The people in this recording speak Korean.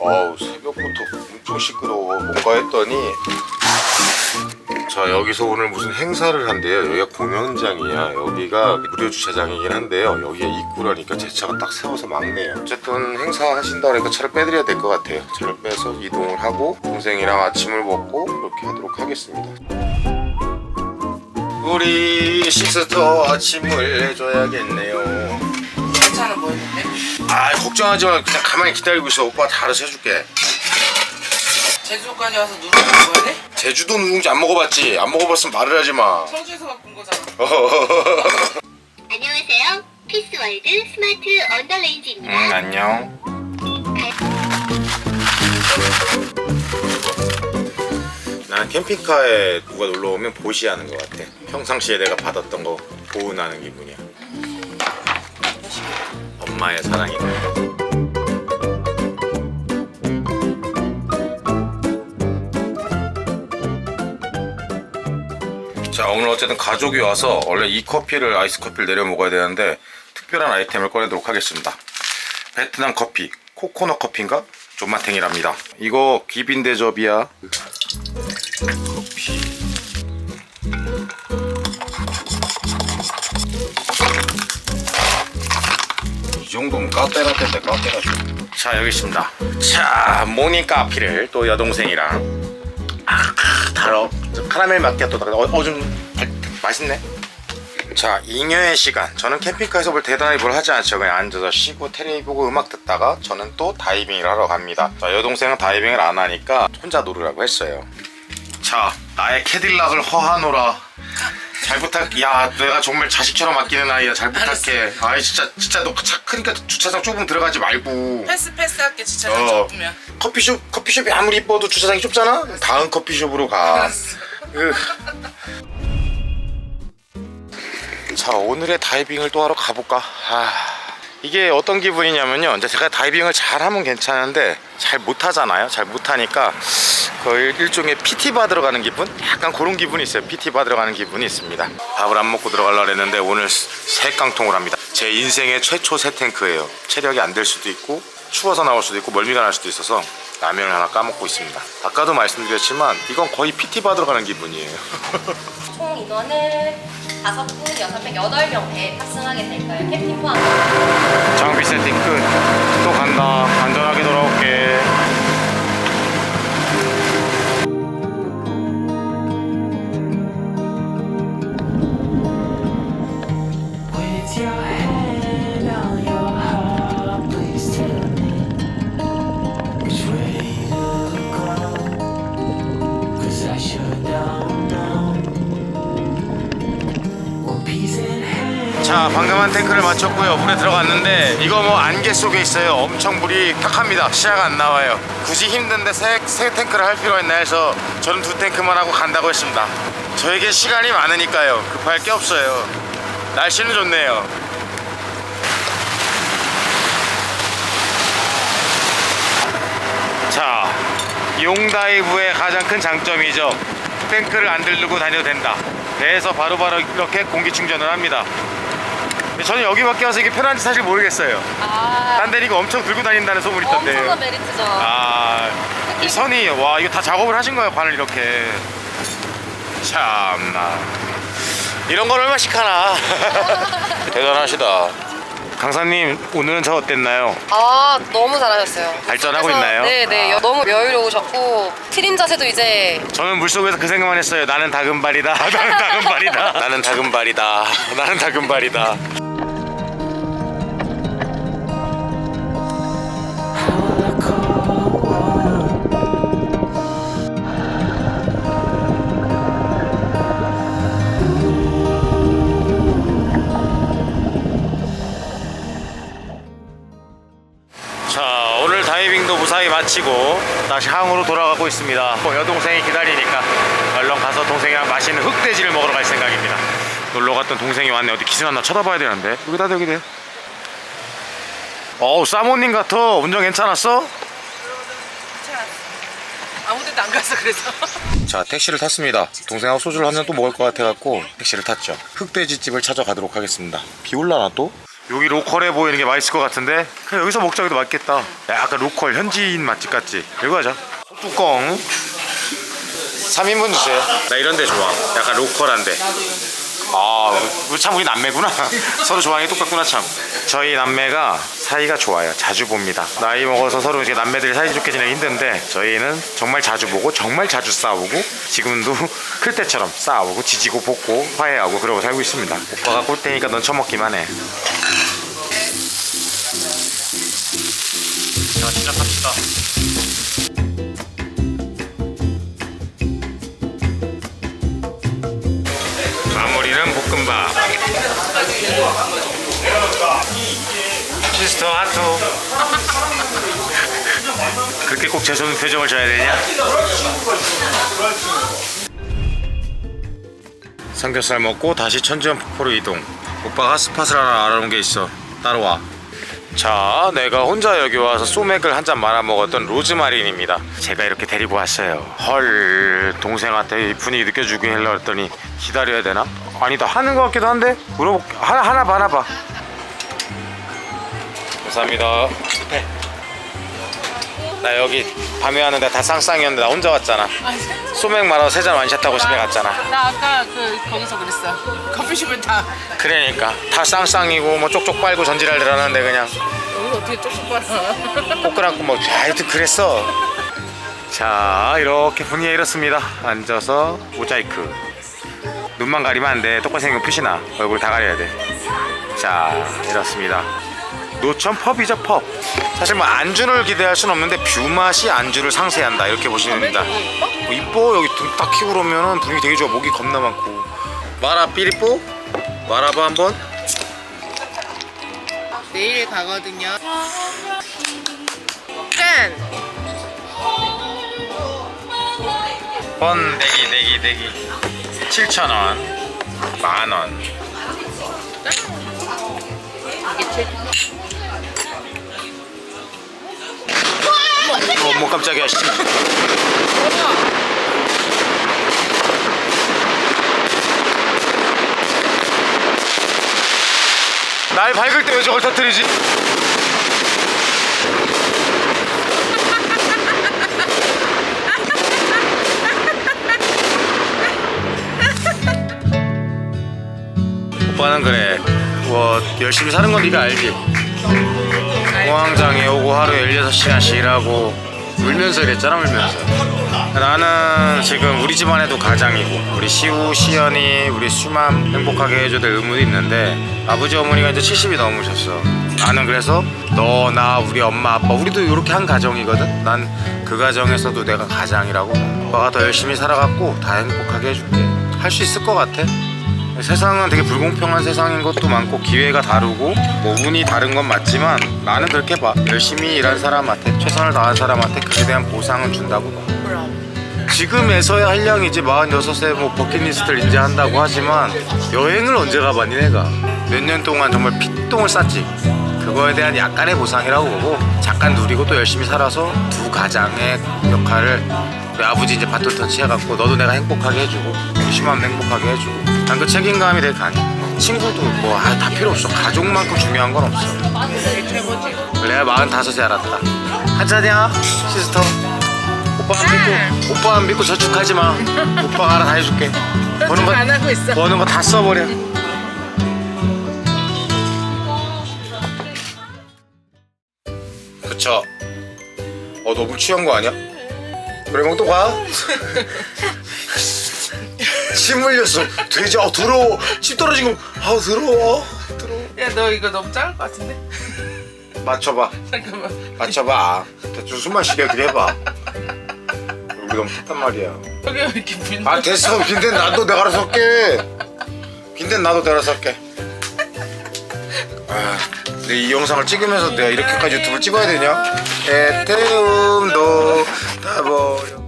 어우 새벽부터 엄청 시끄러워. 뭔가 했더니 자 여기서 오늘 무슨 행사를 한대요. 여기가 공연장이야. 여기가 무료 주차장이긴 한데요. 여기에 입구라니까 제 차가 딱 세워서 막네요. 어쨌든 행사 하신다 그러니까 차를 빼드려야 될 것 같아요. 차를 빼서 이동을 하고 동생이랑 아침을 먹고 이렇게 하도록 하겠습니다. 우리 시스터 아침을 해줘야겠네요? 아 걱정하지 마 그냥 가만히 기다리고 있어 오빠가 다 알아서 해줄게 제주도까지 와서 누룽지 먹어야 돼? 제주도 누룽지 안 먹어봤지? 안 먹어봤으면 말을 하지 마 청주에서 갖고 온 거잖아 안녕하세요. 피스월드 스마트 언더레인지입니다. 응 안녕 나는 캠핑카에 누가 놀러 오면 보시하는 것 같아 평상시에 내가 받았던 거 보은하는 기분이야 엄마의 사랑이다 자 오늘 어쨌든 가족이 와서 원래 이 커피를 아이스 커피를 내려 먹어야 되는데 특별한 아이템을 꺼내도록 하겠습니다. 베트남 커피 코코넛 커피인가? 존맛탱이랍니다. 이거 귀빈 대접이야. 커피 이 정도면 까떼라떼인데 까떼라떼 자 여기 있습니다. 자 모닝 커피를 또 여동생이랑 아 달어. 카라멜 마키아토다. 어좀 맛있네. 자 잉여의 시간. 저는 캠핑카에서 뭘 대단히 뭘 하지 않죠. 그냥 앉아서 쉬고 테레비 보고 음악 듣다가 저는 또 다이빙을 하러 갑니다. 자 여동생은 다이빙을 안 하니까 혼자 놀으라고 했어요. 자 나의 캐딜락을 허하노라 잘 부탁 야 내가 정말 자식처럼 아끼는 아이야. 잘 부탁해. 아이 진짜 진짜 너 차 크니까 주차장 좁으면 들어가지 말고. 패스 패스 할게 진짜 어. 좁으면. 커피숍 커피숍이 아무리 이뻐도 주차장이 좁잖아? 다음 커피숍으로 가. 알았어. 으. 자 오늘의 다이빙을 또 하러 가볼까? 아, 이게 어떤 기분이냐면요. 이제 제가 다이빙을 잘하면 괜찮은데 잘 못하잖아요. 잘 못하니까 그 일종의 PT 받으러 가는 기분? 약간 그런 기분이 있어요. PT 받으러 가는 기분이 있습니다. 밥을 안 먹고 들어가려고 했는데 오늘 새 깡통을 합니다. 제 인생의 최초 새 탱크예요. 체력이 안 될 수도 있고 추워서 나올 수도 있고 멀미가 날 수도 있어서 라면을 하나 까먹고 있습니다. 아까도 말씀드렸지만 이건 거의 PT 받으러 가는 기분이에요. 총 인원은 다섯 분, 여섯 명, 여덟 명 배에 탑승하게 될 거예요. 캠핑 포함. 장비 세팅 끝. 또 간다. 안전하게 돌아올게. 자, 방금 한 탱크를 마쳤고요. 물에 들어갔는데 이거 뭐 안개 속에 있어요. 엄청 물이 탁합니다. 시야가 안 나와요. 굳이 힘든데 새, 새 탱크를 할 필요가 있나 해서 저는 두 탱크만 하고 간다고 했습니다. 저에게 시간이 많으니까요. 급할 게 없어요. 날씨는 좋네요. 자, 용다이브의 가장 큰 장점이죠. 탱크를 안 들고 다녀도 된다. 배에서 바로바로 이렇게 공기 충전을 합니다. 근데 저는 여기밖에 와서 이게 편한지 사실 모르겠어요. 아, 딴 데는 이거 엄청 들고 다닌다는 소문이 있던데. 엄청난 메리트죠. 아, 이 선이 와 이거 다 작업을 하신 거예요 관을 이렇게. 참나. 이런 걸 얼마씩 하나. 대단하시다. 강사님 오늘은 저 어땠나요? 아, 너무 잘하셨어요. 발전하고 그래서- 있나요? 네, 네. 아. 너무 여유로우셨고 트림 자세도 이제 저는 물속에서 그 생각만 했어요. 나는 다금발이다. 나는 다금발이다. 나는 다금발이다. 나는 다금발이다. 마치고 다시 항으로 돌아가고 있습니다. 뭐 여동생이 기다리니까 얼른 가서 동생이랑 맛있는 흑돼지를 먹으러 갈 생각입니다. 놀러 갔던 동생이 왔네. 어디 기승 하나 쳐다봐야 되는데. 여기다 여기 돼. 어우 사모님 같아. 운전 괜찮았어? 아무 데도 안 가서 그래서. 자 택시를 탔습니다. 동생하고 소주를 한 잔 또 먹을 것 같아갖고 택시를 탔죠. 흑돼지집을 찾아가도록 하겠습니다. 비 올라나 또? 여기 로컬해 보이는 게 맛있을 것 같은데 그냥 여기서 먹자 해도 맛있겠다 약간 로컬 현지인 맛집 같지 이거 하자 뚜껑 3인분 주세요 나 이런 데 좋아 약간 로컬한데 아, 우리 참 우리 남매구나. 서로 좋아하는 게 똑같구나 참. 저희 남매가 사이가 좋아요. 자주 봅니다. 나이 먹어서 서로 이제 남매들이 사이 좋게 지내기 힘든데 저희는 정말 자주 보고 정말 자주 싸우고 지금도 클 때처럼 싸우고 지지고 볶고 화해하고 그러고 살고 있습니다. 오빠가 꼴대니까 넌 처먹기만 해. 시작합시다. 마무리는 볶음밥. 시스터 하투. 그렇게 꼭 재수없는 표정을 줘야 되냐? 삼겹살 먹고 다시 천지연 폭포로 이동. 오빠가 스팟을 하나 알아놓은 게 있어. 따라와. 자, 내가 혼자 여기 와서 소맥을 한 잔 말아 먹었던 로즈마린입니다. 제가 이렇게 데리고 왔어요. 헐, 동생한테 이 분위기 느껴주고 하려고 했더니 기다려야 되나? 아니다, 하는 것 같기도 한데? 물어볼게. 하나, 하나 봐, 하나 봐. 감사합니다. 나 여기 밤에 왔는데 다 쌍쌍이었는데 나 혼자 왔잖아. 소맥 말아 세잔 완샷 하고 집에 갔잖아. 나 아까 그 거기서 그랬어. 커피숍에 다. 그러니까. 다 쌍쌍이고 뭐 쪽쪽 빨고 전지랄 들었는데 그냥. 여기 어떻게 쪽쪽 빨아? 꼬끄랑고 뭐 하여튼 그랬어. 자 이렇게 분위기가 이렇습니다. 앉아서 모자이크. 눈만 가리면 안돼. 똑같이 생긴 표시나. 얼굴 다 가려야 돼자 이렇습니다 노천 펍이죠 펍. 사실 뭐 안주를 기대할 순 없는데 뷰 맛이 안주를 상쇄한다. 이렇게 보시면 됩니다. 뭐 이뻐 여기 등딱 키고 그러면은 분위기 되게 좋아. 목이 겁나 많고. 마라 삐리뽀? 마라바 한번? 내일 가거든요. 짠. 번데기 내기 내기. 7,000원. 만원. 제 어, 뭐 깜짝이야 씨. 날 밝을 때 왜 저걸 터뜨리지? 오빠는 그래 뭐 열심히 사는 건 네가 알지? 공황장애 오고 하루에 16시간씩 일하고 울면서 이랬잖아 울면서. 나는 지금 우리 집안에도 가장이고 우리 시우, 시연이, 우리 수맘 행복하게 해줘야 될 의무도 있는데 아버지 어머니가 이제 70이 넘으셨어. 나는 그래서 너, 나, 우리 엄마, 아빠 우리도 이렇게 한 가정이거든? 난 그 가정에서도 내가 가장이라고. 오빠가 더 열심히 살아갖고 다 행복하게 해줄게. 할 수 있을 것 같아 세상은 되게 불공평한 세상인 것도 많고 기회가 다르고 뭐 운이 다른 건 맞지만 나는 그렇게 봐 열심히 일한 사람한테 최선을 다한 사람한테 그에 대한 보상은 준다고 봐. 지금에서야 한량이지. 46세 뭐 버킷리스트를 이제 한다고 하지만 여행을 언제 가봤니 내가? 몇 년 동안 정말 피똥을 쌌지. 그거에 대한 약간의 보상이라고 보고 잠깐 누리고 또 열심히 살아서 두 가장의 역할을 우리 아버지 이제 바톤 터치해갖고 너도 내가 행복하게 해주고 심함 행복하게 해주고. 난 그 책임감이 되게 강해 친구도 뭐 다 필요 없어. 가족만큼 중요한 건 없어. 내가 45에 알았다. 한잔이야 시스터. 오빠 안 믿고 오빠 안 믿고 저축하지 마. 오빠가 알아 다 해줄게. 버는 거 안 하고 있어. 버는 거 다 써버려. 그쵸. 어 너무 취한 거 아니야? 그래 뭐 멍또 가? 침 흘렸어 돼지 아 더러워. 침 떨어진 거 아 더러워. 더러워. 야 너 이거 너무 작을 것 같은데? 맞춰봐. 잠깐만. 맞춰봐. 대충 숨만 쉬게 그래 해봐 우리 너무 탔단 말이야. 여기 왜 이렇게 빈? 아 됐어. 빈대는 나도 내가 알아서 할게. 빈대는 나도 내가 알아서 할게. 아, 근데 이 영상을 찍으면서 내가 이렇게까지 유튜브를 찍어야 되냐? 애태움도 다 버려